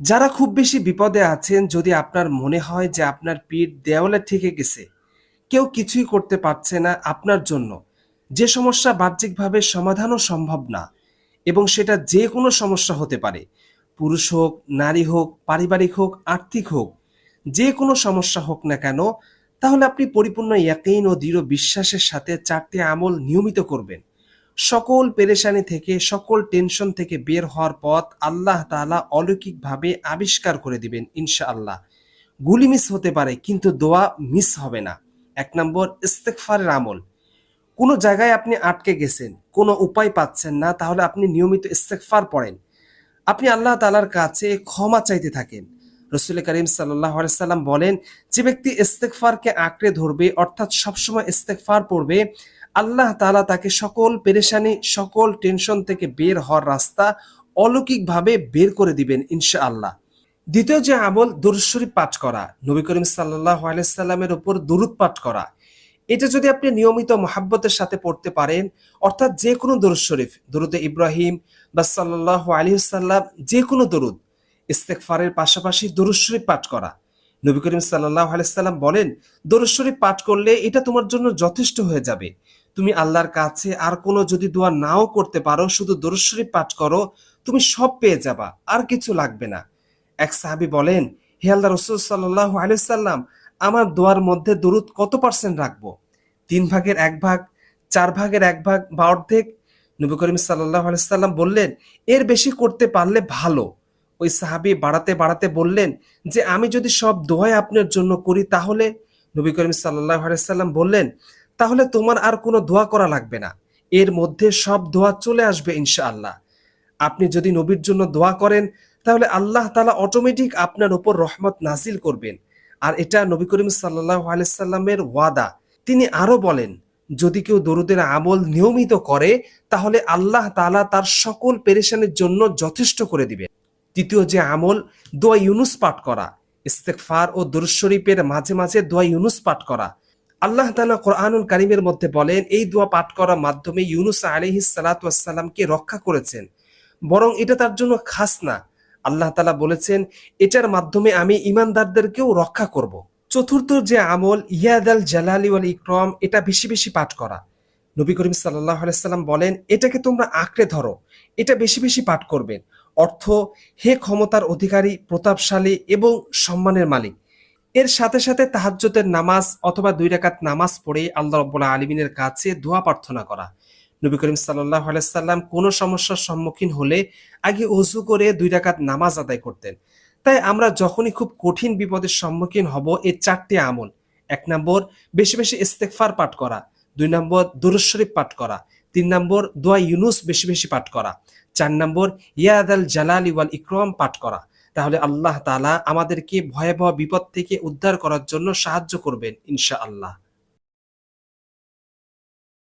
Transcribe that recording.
যারা খুব বেশি বিপদে আছেন, যদি আপনার মনে হয় যে আপনার পিঠ দেওয়ালে ঠেকে গেছে, কেউ কিছুই করতে পারছে না আপনার জন্য। যে সমস্যা বাহ্যিকভাবে সমাধানও সম্ভব না এবং সেটা যে কোনো সমস্যা হতে পারে। পুরুষ হোক, নারী হোক, পারিবারিক হোক, আর্থিক হোক, যে কোনো সমস্যা হোক না কেন, তাহলে আপনি পরিপূর্ণ ইয়াকিন ও দৃঢ় বিশ্বাসের সাথে চারটি আমল নিয়মিত করবেন। সকল পেরেশানি থেকে, সকল টেনশন থেকে বের হওয়ার পথ আল্লাহ তাআলা অলৌকিকভাবে আবিষ্কার করে দিবেন, ইনশাআল্লাহ। গুলি মিস হতে পারে, কিন্তু দোয়া মিস হবে না। এক নম্বর ইস্তেকফারের আমল। কোনো জায়গায় আপনি আটকে গেছেন, কোনো উপায় পাচ্ছেন না, তাহলে আপনি নিয়মিত ইস্তেকফার পড়েন। আপনি আল্লাহ তালার কাছে ক্ষমা চাইতে থাকেন। রসুল করিম সাল্লাম বলেন, যে ব্যক্তি ইস্তেকফারকে আঁকড়ে ধরবে, অর্থাৎ সবসময় ইস্তেকফার পড়বে আল্লাহ তালা তাকে সকল পেরেশানি, সকল টেনশন থেকে বের হওয়ার রাস্তা অলৌকিকভাবে বের করে দিবেন ইনশাআল্লাহ। দ্বিতীয় যে আমল, দুরুদ শরীফ পাঠ করা, নবী করিম সাল্লাহ আলাইসাল্লামের উপর দুরুদ পাঠ করা। এটা যদি আপনি নিয়মিত মহাব্বতের সাথে পড়তে পারেন, অর্থাৎ যে কোনো দরুদ শরীফ, দরুদে ইব্রাহিম বা সাল্লাহ আলিহাল্লাম যে কোনো দরুদ ইস্তেকফারের পাশাপাশি দরুদ শরীফ পাঠ করা। নবী করিম সাল্লাহ আলাইসাল্লাম বলেন, দরুদ শরীফ পাঠ করলে এটা তোমার জন্য যথেষ্ট হয়ে যাবে। তুমি আল্লাহর কাছে আর কোনো যদি দোয়া নাও করতে পারো, শুধু দরুদ শরীফ পাঠ করো, তুমি সব পেয়ে যাবা, আর কিছু লাগবে না। এক সাহাবি বলেন, হে আল্লাহ রসুল সাল্লাহ আলাইসাল্লাম আমার দোয়ার মধ্যে দরুদ কত পার্সেন্ট রাখব? তিন ভাগের এক ভাগ, চার ভাগের এক ভাগ বা অর্ধেক। নবী করিম সাল্লাহ আলাইসাল্লাম বললেন, এর বেশি করতে পারলে ভালো। ওই সাহাবি বাড়াতে বাড়াতে বললেন, যে আমি যদি সব দোয়াই আপনার জন্য করি তাহলে? নবী করিম সাল্লাহ আলাইসাল্লাম বললেন তাহলে তোমার আর কোনো দোয়া করা লাগবে না। এর মধ্যে সব দোয়া চলে আসবে ইনশাআল্লাহ। আপনি যদি নবীর জন্য দোয়া করেন, তাহলে আল্লাহ তালা অটোমেটিক আপনার উপর রহমত নাজিল করবেন। আর এটা নবী করিম সাল্লাহ আলাইসাল্লামের ওয়াদা। তিনি আরও বলেন, যদি কেউ দরুদের আমল নিয়মিত করে, তাহলে আল্লাহ তালা তার সকল পেরেশানের জন্য যথেষ্ট করে দিবেন। তৃতীয় যে আমল, দোয়া ইউনুস পাঠ করা। ইস্তেকফার ও দরুদ শরীফের মাঝে মাঝে দোয়া ইউনুস পাঠ করা। আল্লাহ তালা কোরআনুল কারিমের মধ্যে বলেন, এই দোয়া পাঠ করার মাধ্যমে ইউনুস আলহি সালাতামকে রক্ষা করেছেন। বরং এটা তার জন্য খাস না। আল্লাহ তালা বলেছেন, এটার মাধ্যমে আমি ইমানদারদেরকেও রক্ষা করব। চতুর্থ যে আমল ইয়াদ আল জালালি ওয়াল ইকরম, এটা বেশি বেশি পাঠ করা। নবী করিম সাল্লাহ সাল্লাম বলেন, এটাকে তোমরা আঁকড়ে ধরো, এটা বেশি বেশি পাঠ করবেন অর্থ, হে ক্ষমতার অধিকারী, প্রতাপশালী এবং সম্মানের মালিক। এর সাথে সাথে তাহাজ্জতের নামাজ অথবা দুই রাকাত নামাজ পড়ে আল্লাহ রব্বুল্লাহ আলমিনের কাছে দোয়া প্রার্থনা করা। নবী করিম সাল্লাহ সাল্লাম কোনো সমস্যার সম্মুখীন হলে আগে অজু করে দুই রাকাত নামাজ আদায় করতেন। তাই আমরা যখনই খুব কঠিন বিপদের সম্মুখীন হব এই চারটি আমল। এক নম্বর, বেশি বেশি ইস্তেকফার পাঠ করা। দুই নম্বর, দুরুদ শরীফ পাঠ করা। তিন নম্বর, দোয়া ইউনুস বেশি বেশি পাঠ করা। চার নম্বর ইয়াদ আল জালালি ওয়াল ইকরম পাঠ করা। তাহলে আল্লাহ তালা আমাদেরকে ভয়াবহ বিপদ থেকে উদ্ধার করার জন্য সাহায্য করবেন ইনশা আল্লাহ